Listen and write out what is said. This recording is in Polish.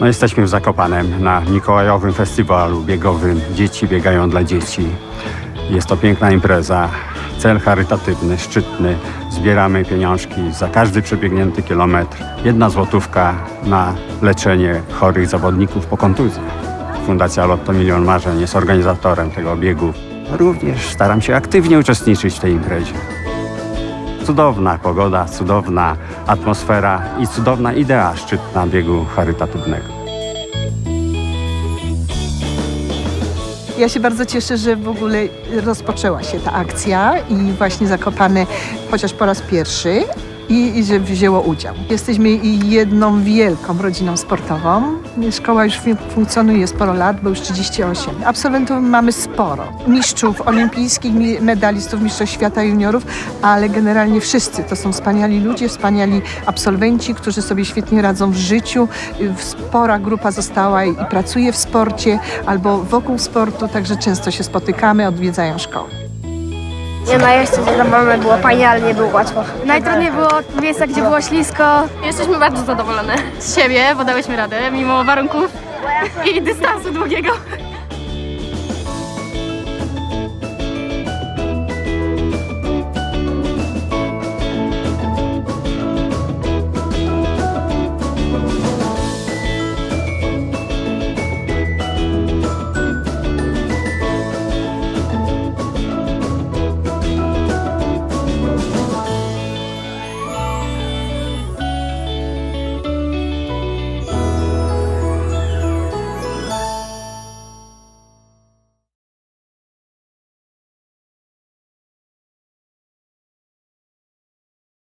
No jesteśmy w Zakopanem na Mikołajowym Festiwalu biegowym Dzieci biegają dla dzieci. Jest to piękna impreza, cel charytatywny, szczytny. Zbieramy pieniążki za każdy przebiegnięty kilometr. Jedna złotówka na leczenie chorych zawodników po kontuzji. Fundacja Lotto Milion Marzeń jest organizatorem tego biegu. Również staram się aktywnie uczestniczyć w tej imprezie. Cudowna pogoda, cudowna atmosfera i cudowna idea szczytna biegu charytatywnego. Ja się bardzo cieszę, że w ogóle rozpoczęła się ta akcja i właśnie Zakopane chociaż po raz pierwszy i, i wzięło udział. Jesteśmy jedną wielką rodziną sportową. Szkoła już fun- funkcjonuje sporo lat, bo już 38. Absolwentów mamy sporo. Mistrzów olimpijskich, medalistów, mistrzów świata juniorów, ale generalnie wszyscy to są wspaniali ludzie, wspaniali absolwenci, którzy sobie świetnie radzą w życiu. Y, Spora grupa została i pracuje w sporcie albo wokół sportu, także często się spotykamy, odwiedzają szkoły. Nie no, jeszcze zadowolony, było fajnie, ale nie było łatwo. Najtrudniej było miejsca, gdzie było ślisko. Jesteśmy bardzo zadowolone z siebie, bo dałyśmy radę, mimo warunków i dystansu długiego.